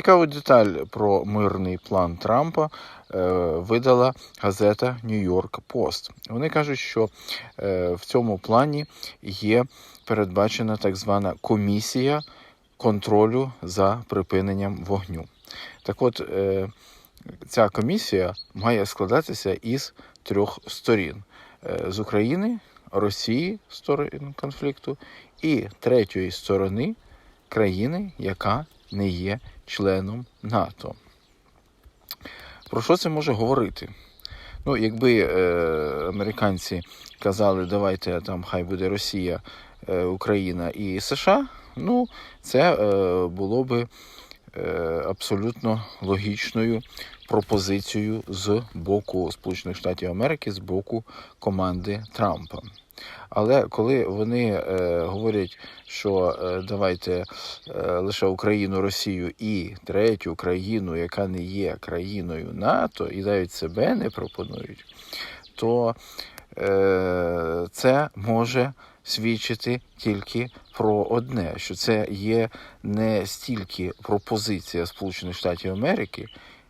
Цікаву деталь про мирний план Трампа е, видала газета Нью-Йорк Пост. Вони кажуть, що е, в цьому плані є передбачена так звана комісія контролю за припиненням вогню. Так от, е, ця комісія має складатися із трьох сторін: з України, Росії, сторон конфлікту, і третьої сторони країни, яка не є членом НАТО. Про що це може говорити? Ну, якби е, американці казали, давайте там хай буде Росія, е, Україна і США, ну це е, було би абсолютно логічною пропозицією з боку Сполучених Штатів Америки, з боку команди Трампа. Але коли вони е, говорять, що е, давайте е, лише Україну, Росію і третю країну, яка не є країною НАТО, і навіть себе не пропонують, то е, це може свідчити тільки про одне, що це є не стільки пропозиція Сполучених Штатів Америки,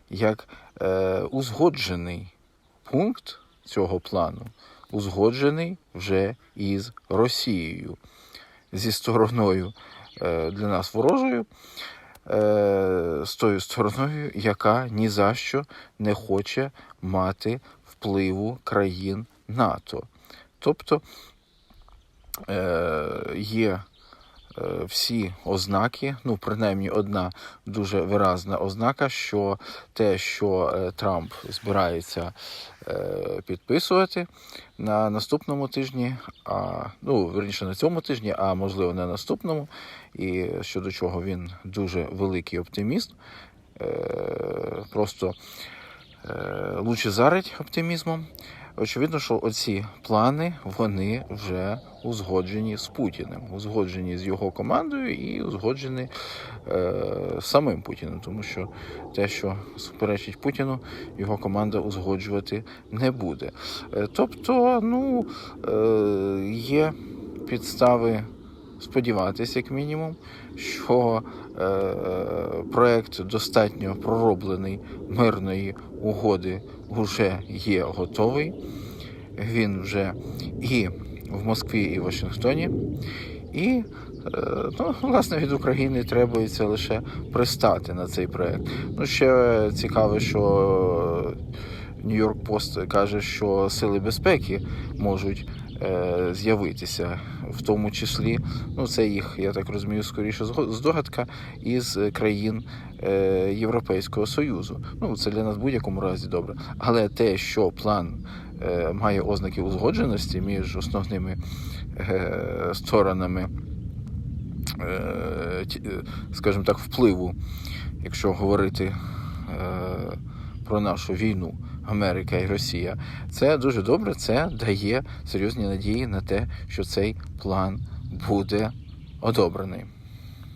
як е, узгоджений пункт цього плану, узгоджений вже із Росією зі стороною е, для нас ворожою, е, з тою стороною, яка ні за що не хоче мати впливу країн НАТО. Тобто є е, всі ознаки, ну, принаймні одна дуже виразна ознака, що те, що е, Трамп збирається е, підписувати на наступному тижні, а ну верніше на цьому тижні, а можливо на наступному, і щодо чого він дуже великий оптиміст, е, просто е, лучезарить оптимізмом. Очевидно, що оці плани вони вже узгоджені з Путіним, узгоджені з його командою і узгоджені е, самим Путіним, тому що те, що суперечить Путіну, його команда узгоджувати не буде. Е, тобто, ну е, є підстави сподіватися, як мінімум, що е, проект достатньо пророблений мирної угоди вже є готовий. Він вже і в Москві, і в Вашингтоні. І е, ну, власне від України требується лише пристати на цей проект. Ну, ще цікаво, що Нью-Йорк Пост каже, що сили безпеки можуть з'явитися, в тому числі, ну це їх, я так розумію, скоріше здогадка із країн е, Європейського Союзу. Ну, це для нас в будь-якому разі добре. Але те, що план е, має ознаки узгодженості між основними е, сторонами, е, е, скажімо так, впливу, якщо говорити е, про нашу війну. Америка і Росія, це дуже добре. Це дає серйозні надії на те, що цей план буде одобрений.